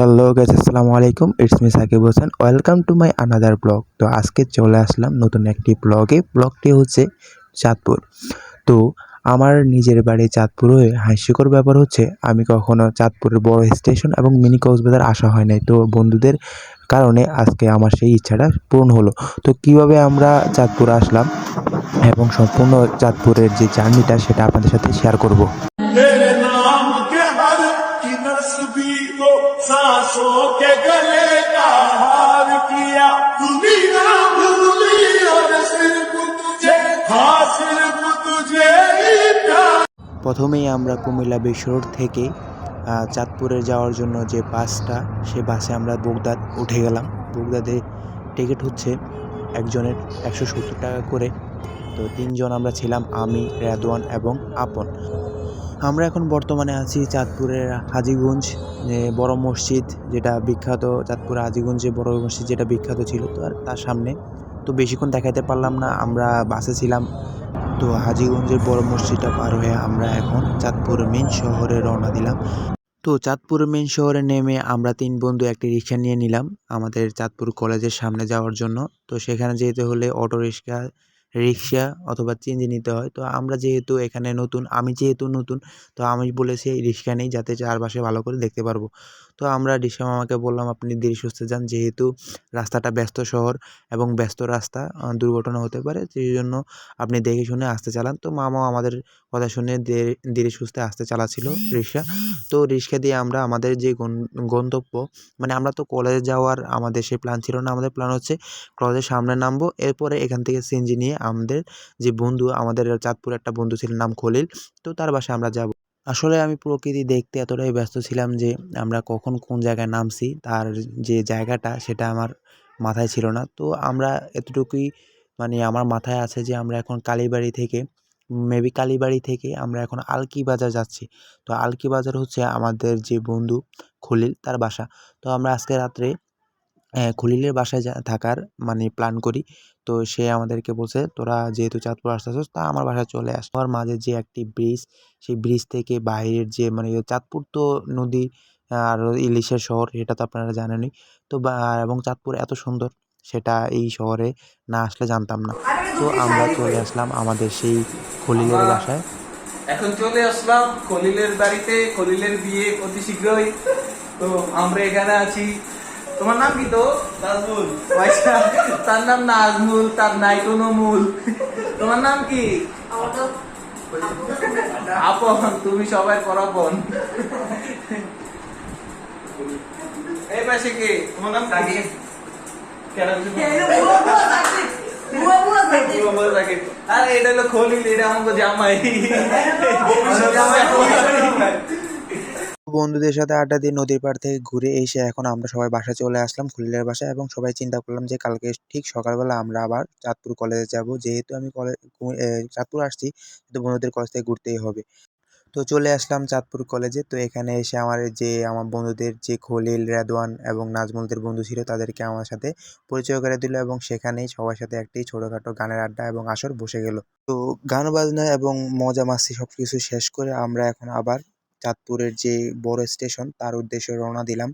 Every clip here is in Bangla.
হ্যালো গাইস আসসালামু আলাইকুম। It's me Sakib Hossain. Welcome to my another blog তো আজকে চলে আসলাম নতুন একটি ব্লগে ব্লগটি হচ্ছে চাঁদপুর। তো আমার নিজের বাড়ি চাঁদপুর হয়ে হাস্যকর ব্যাপার হচ্ছে, আমি কখনো চাঁদপুরের বড় স্টেশন এবং মিনি কক্সবাজার আসা হয় নাই। তো বন্ধুদের কারণে আজকে আমার সেই ইচ্ছাটা পূরণ হলো। তো কীভাবে আমরা চাঁদপুর আসলাম এবং সম্পূর্ণ চাঁদপুরের যে জার্নিটা সেটা আপনাদের সাথে শেয়ার করব। सांसों के गले का हार किया दुनिया भूली और सिर्फ तुझे हाँ सिर्फ तुझे ही प्यार প্রথমেই আমরা কুমিল্লা বিশ্ব রোড থেকে আহ, চাঁদপুরে যাওয়ার জন্য যে বাসটা সে বাসে আমরা বগদাদ উঠে গেলাম বগদাদে টিকিট হচ্ছে একজনের একশো সত্তর টাকা করে তো তিনজন আমরা ছিলাম আমি রেদওয়ান এবং আপন আমরা এখন বর্তমানে আছি চাঁদপুরের হাজিগঞ্জ বড় মসজিদ, যেটা বিখ্যাত চাঁদপুর হাজিগঞ্জে বড় মসজিদ যেটা বিখ্যাত ছিল তো আর তার সামনে। তো বেশিক্ষণ দেখাতে পারলাম না, আমরা বাসে ছিলাম। তো হাজিগঞ্জের বড় মসজিদটা পার হয়ে আমরা এখন চাঁদপুর মেন শহরে রওনা দিলাম। তো চাঁদপুর মেন শহরে নেমে আমরা তিন বন্ধু একটি রিক্সা নিয়ে নিলাম, আমাদের চাঁদপুর কলেজের সামনে যাওয়ার জন্য। তো সেখানে যেতে হলে অটো, রিক্সা রিক্সা অথবা চেঞ্জ নিতে হয়। তো আমরা যেহেতু এখানে নতুন, আমি যেহেতু নতুন, তো আমি বলেছি এই রিক্সা নেই যাতে চারপাশে ভালো করে দেখতে পারব। তো আমরা রিক্সা মামাকে বললাম, আপনি ধীরে সুস্থে যান, যেহেতু রাস্তাটা ব্যস্ত শহর এবং ব্যস্ত রাস্তা দুর্ঘটনা হতে পারে, সেই জন্য আপনি দেখে শুনে আসতে চালান। তো মামাও আমাদের কথা শুনে ধীরে- সুস্থে আসতে চালাচ্ছিল রিক্সা তো রিক্সা দিয়ে আমরা, আমাদের যে গন- গন্তব্য মানে আমরা তো কলেজে যাওয়ার আমাদের সেই প্ল্যান ছিল না, আমাদের প্ল্যান হচ্ছে কলেজের সামনে নামবো। এরপরে এখান থেকে সিএনজি নিয়ে আমাদের যে বন্ধু, আমাদের চাঁদপুর একটা বন্ধু ছিল, নাম খলিল, তো তার বাসায় আমরা যাব। আসলে আমি প্রকৃতি দেখতে এতটাই ব্যস্ত ছিলাম যে আমরা কখন কোন জায়গায় নামছি, তার যে জায়গাটা সেটা আমার মাথায় ছিল না। তো আমরা এতটুকুই মানে আমার মাথায় আছে যে আমরা এখন কালীবাড়ি থেকে মেবি কালীবাড়ি থেকে আমরা এখন আলকি বাজার যাচ্ছি। তো আলকি বাজার হচ্ছে আমাদের যে বন্ধু খলিল, তার বাসা। তো আমরা আজকে রাত্রে খলিলের বাসায় যা থাকার মানে প্ল্যান করি। তো সে আমাদেরকে বলছে তোরা যেহেতু চাঁদপুর আসতেছিস তা আমার বাসায় চলে আস। আমার মাঝে যে একটি ব্রিজ সেই ব্রিজ থেকে বাইরের যে মানে চাঁদপুর তো নদী আর ইলিশের শহর এটা তো আপনারা জানেনই। তো এবং চাঁদপুর এত সুন্দর সেটা এই শহরে না আসলে জানতাম না। তো আমরা চলে আসলাম আমাদের সেই খলিলের বাসায়। এখন চলে আসলাম খলিলের বাড়িতে খলিলের বিয়ে অতি শীঘ্রই। তো আমরা এখানে আছি। তোমার নাম কি তো নাজমুল। আচ্ছা তার নাম নাজমুল তার নাই কোনো মূল। তোমার নাম কি? আপন তুমি সবাই পরাপন। এই পাশে কে? তোমার নাম কি? আরে এটা হলো খলিল এটা আমাকে জামাই। বন্ধুদের সাথে আড্ডা দিয়ে নদীর পাড় থেকে ঘুরে এসে এখন আমরা সবাই বাসায় চলে আসলাম খলিলের বাসায় এবং সবাই চিন্তা করলাম যে কালকে ঠিক সকালবেলা আমরা আবার চাঁদপুর কলেজে যাব। যেহেতু আমি কলেজ চাঁদপুর আসছি, তো বন্ধুদের কলেজ থেকে ঘুরতেই হবে। তো চলে আসলাম চাঁদপুর কলেজে তো এখানে এসে আমার যে আমার বন্ধুদের যে খলিল, রেদওয়ান এবং নাজমুলদের বন্ধু ছিল তাদেরকে আমার সাথে পরিচয় করে দিল এবং সেখানেই সবার সাথে একটি ছোটোখাটো গানের আড্ডা এবং আসর বসে গেল। তো গান বাজনা এবং মজা মাস্তি সব কিছু শেষ করে আমরা এখন আবার চাঁদপুরের যে বড় স্টেশন, তার উদ্দেশ্যে রওনা দিলাম।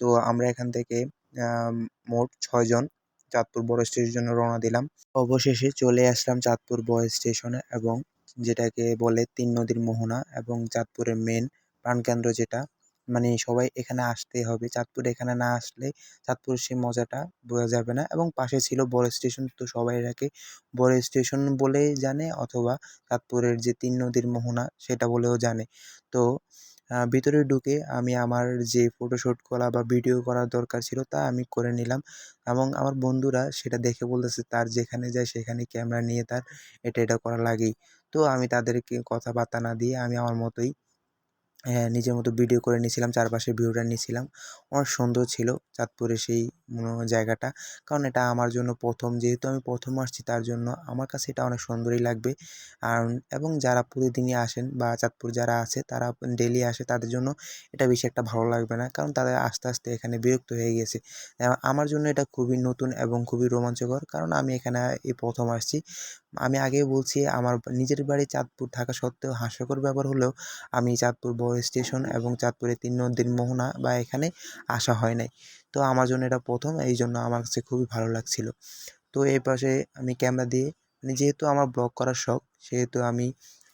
তো আমরা এখান থেকে মোট ছয়জন চাঁদপুর বড় স্টেশনের জন্য রওনা দিলাম। অবশেষে চলে আসলাম চাঁদপুর বড় স্টেশনে এবং যেটাকে বলে তিন নদীর মোহনা এবং চাঁদপুরের মেন প্রাণকেন্দ্র যেটা মানে সবাই এখানে আসতেই হবে। চাঁদপুর এখানে না আসলে চাঁদপুরের সেই মজাটা বোঝা যাবে না। এবং পাশে ছিল বড় স্টেশন, তো সবাই এটাকে বড় স্টেশন বলেই জানে অথবা চাঁদপুরের যে তিন নদীর মোহনা সেটা বলেও জানে। তো ভিতরে ঢুকে আমি আমার যে ফটোশ্যুট করা বা ভিডিও করার দরকার ছিল তা আমি করে নিলাম। এবং আমার বন্ধুরা সেটা দেখে বলতেছে, তার যেখানে যায় সেখানে ক্যামেরা নিয়ে তার এটা এটা করা লাগেই। তো আমি তাদেরকে কথাবার্তা না দিয়ে আমি আমার মতোই নিজের মতো ভিডিও করে নিয়েছিলাম, চারপাশের ভিউটা নিয়েছিলাম। অনেক সুন্দর ছিল চাঁদপুরের সেই জায়গাটা। কারণ এটা আমার জন্য প্রথম, যেহেতু আমি প্রথম আসছি তার জন্য আমার কাছে এটা অনেক সুন্দরই লাগবে। আর, এবং যারা প্রতিদিনই আসেন বা চাঁদপুর যারা আছে, তারা ডেলি আসে, তাদের জন্য এটা বেশি একটা ভালো লাগবে না। কারণ তাদের আস্তে আস্তে এখানে বিরক্ত হয়ে গেছে। আমার জন্য এটা খুবই নতুন এবং খুবই রোমাঞ্চকর। কারণ আমি এখানে এই প্রথম আসছি। আমি আগে বলছি, আমার নিজের বাড়ি চাঁদপুর থাকা সত্ত্বেও হাস্যকর ব্যাপার হলেও আমি চাঁদপুর চাঁদপুর স্টেশন এবং চাঁদপুরে তিন নদীর মোহনা বা এখানে আসা হয় নাই। তো আমার জন্য এটা প্রথম, এই জন্য আমার কাছে খুবই ভালো লাগছিল। তো এই পাশে আমি ক্যামেরা দিয়ে মানে যেহেতু আমার ব্লগ করার শখ, সেহেতু আমি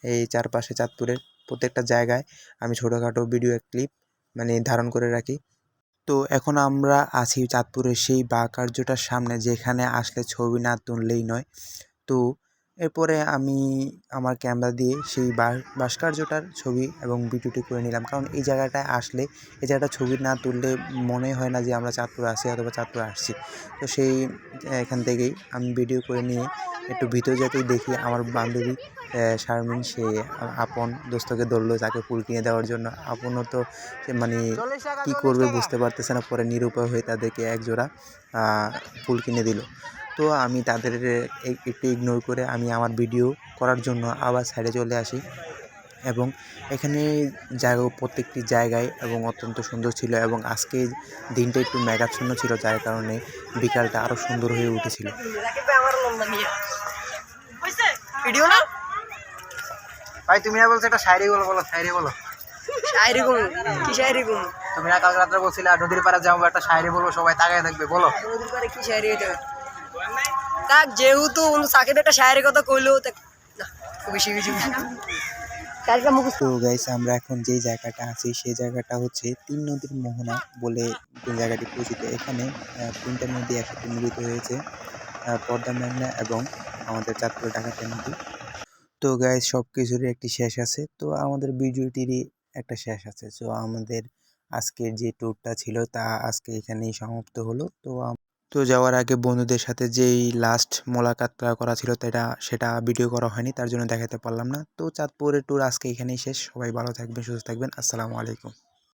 এই চারপাশে চাঁদপুরের প্রত্যেকটা জায়গায় আমি ছোটোখাটো ভিডিও, ক্লিপ মানে ধারণ করে রাখি। তো এখন আমরা আছি চাঁদপুরের সেই বা কার্যটার সামনে, যেখানে আসলে ছবি না তুললেই নয়। তো এরপরে আমি আমার ক্যামেরা দিয়ে সেই ভাস্কর্যটার ছবি এবং ভিডিওটি করে নিলাম। কারণ এই জায়গাটায় আসলে এই জায়গাটা ছবি না তুললে মনে হয় না যে আমরা চাঁদপুরে আসি অথবা চাঁদপুরে আসছি। তো সেই এখান থেকেই আমি ভিডিও করে নিয়ে একটু ভিতরে যেতেই দেখি আমার বান্ধবী শারমিন সে আপন দোস্তকে ধরলো তাকে ফুল কিনে দেওয়ার জন্য। আপনও তো সে মানে কি করবে বুঝতে পারতেছে না পরে নিরুপায় হয়ে তাদেরকে একজোড়া ফুল কিনে দিল। তো আমি তাদের একটু ইগনোর করে আমি আমার ভিডিও করার জন্য আবার সাইডে চলে আসি। এবং এখানে জায়গা প্রত্যেকটি জায়গায় এবং অত্যন্ত সুন্দর ছিল এবং আজকে দিনটা একটু মেঘাচ্ছন্ন ছিল যার কারণে বিকালটা আরও সুন্দর হয়ে উঠেছিল। ভিডিও না? ভাই তুমি না বলছো একটা শায়রি বলো বলো শায়রি বলো। শায়রি কি শায়রি তুমি না কালকে রাত্রে বলছিলে নদীর পাড়ে যাব একটা শায়রি বলব সবাই তাকায় থাকবে বলো। নদীর পারে কি শায়রি? তাক যেহেতু সাকিব একটা শায়রি কথা কইলো আমরা এখন যেই জায়গাটা আছি, সেই জায়গাটা হচ্ছে তিন নদীর মোহনা বলে জায়গাটি পরিচিত। এখানে তিনটা নদী একসাথে মিলিত হয়েছে পদ্মা মেঘনা এবং আমাদের চাঁদপুর ডাকাতের নদী। তো গাইস সব কিছুরই একটি শেষ আছে। তো আমাদের ভিডিওটিরই একটা শেষ আছে। তো আমাদের আজকের যে ট্যুরটা ছিল, তা আজকে এখানেই সমাপ্ত হলো। তো তো যাওয়ার আগে বন্ধুদের সাথে যেই লাস্ট মোলাকাতটা করা ছিল সেটা সেটা ভিডিও করা হয়নি, তার জন্য দেখাতে পারলাম না। তো চাঁদপুরের ট্যুর আজকে এখানেই শেষ। সবাই ভালো থাকবেন, সুস্থ থাকবেন। আসসালামু আলাইকুম।